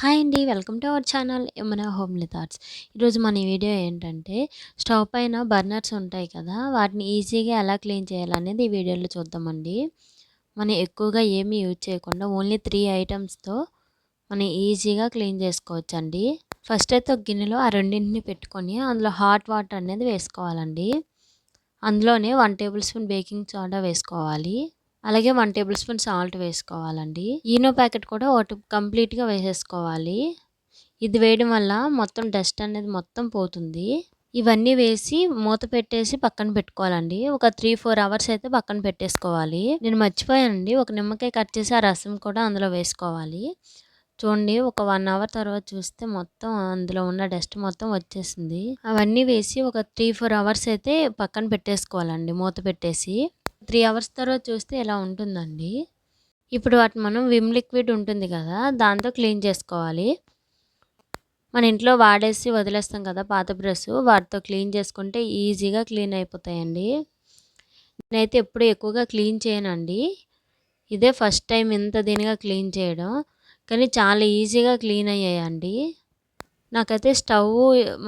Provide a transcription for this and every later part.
Hi అండి welcome to our channel Yamuna homely thoughts. ఈరోజు మన వీడియో ఏంటంటే స్టవ్ పైన బర్నర్స్ ఉంటాయి కదా వాటిని ఈజీగా ఎలా క్లీన్ చేయాలనేది ఈ వీడియోలో చూద్దామండి. మనం ఎక్కువగా ఏమీ యూజ్ చేయకుండా ఓన్లీ త్రీ ఐటమ్స్తో మనం ఈజీగా క్లీన్ చేసుకోవచ్చండి. ఫస్ట్ అయితే ఒక గిన్నెలో ఆ రెండింటిని పెట్టుకొని అందులో హాట్ వాటర్ అనేది వేసుకోవాలండి. అందులోనే one table spoon baking soda వేసుకోవాలి. అలాగే వన్ టేబుల్ స్పూన్ సాల్ట్ వేసుకోవాలండి. ఈనో ప్యాకెట్ కూడా ఒకటి కంప్లీట్గా వేసేసుకోవాలి. ఇది వేయడం వల్ల మొత్తం డస్ట్ అనేది మొత్తం పోతుంది. ఇవన్నీ వేసి మూత పెట్టేసి పక్కన పెట్టుకోవాలండి. ఒక త్రీ ఫోర్ అవర్స్ అయితే పక్కన పెట్టేసుకోవాలి. నేను మర్చిపోయానండి. ఒక నిమ్మకాయ కట్ చేసి ఆ రసం కూడా అందులో వేసుకోవాలి. చూడండి ఒక వన్ అవర్ తర్వాత చూస్తే మొత్తం అందులో ఉన్న డస్ట్ మొత్తం వచ్చేసింది. అవన్నీ వేసి ఒక త్రీ ఫోర్ అవర్స్ అయితే పక్కన పెట్టేసుకోవాలండి మూత పెట్టేసి. త్రీ అవర్స్ తర్వాత చూస్తే ఇలా ఉంటుందండి? ఇప్పుడు వాటి మనం విమ్ లిక్విడ్ ఉంటుంది కదా దాంతో క్లీన్ చేసుకోవాలి. మన ఇంట్లో వాడేసి వదిలేస్తాం కదా పాత బ్రష్ వాటితో క్లీన్ చేసుకుంటే ఈజీగా క్లీన్ అయిపోతాయండి. నేనైతే ఎప్పుడు ఎక్కువగా క్లీన్ చేయనండి. ఇదే ఫస్ట్ టైం ఇంత దీనిగా క్లీన్ చేయడం కానీ చాలా ఈజీగా క్లీన్ అయ్యాయండి. నాకైతే స్టవ్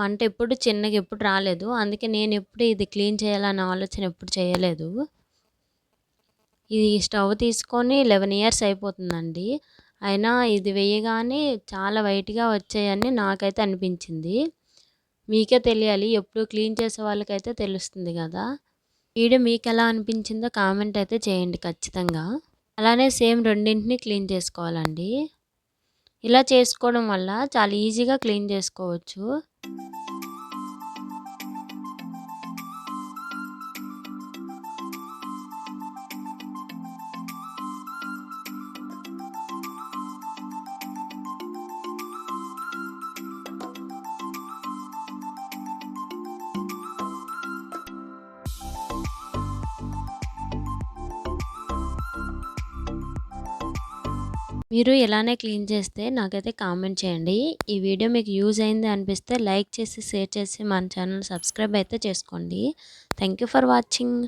అంటే ఎప్పుడు చిన్నగా ఎప్పుడు రాలేదు. అందుకే నేను ఎప్పుడు ఇది క్లీన్ చేయాలన్న ఆలోచన ఎప్పుడు చేయలేదు. ఇది స్టవ్ తీసుకొని లెవెన్ ఇయర్స్ అయిపోతుందండి. అయినా ఇది వేయగానే చాలా వైట్గా వచ్చాయని నాకైతే అనిపించింది. మీకే తెలియాలి ఎప్పుడు క్లీన్ చేసే వాళ్ళకైతే తెలుస్తుంది కదా. వీడియో మీకు ఎలా అనిపించిందో కామెంట్ అయితే చేయండి ఖచ్చితంగా. అలానే సేమ్ రెండింటిని క్లీన్ చేసుకోవాలండి. ఇలా చేసుకోవడం వల్ల చాలా ఈజీగా క్లీన్ చేసుకోవచ్చు. మీరు ఇలానే క్లీన్ చేస్తే నాకైతే కామెంట్ చేయండి. ఈ వీడియో మీకు యూజ్ అయింది అనిపిస్తే లైక్ చేసి షేర్ చేసి మన ఛానల్ సబ్స్క్రైబ్ అయితే చేసుకోండి. Thank for watching.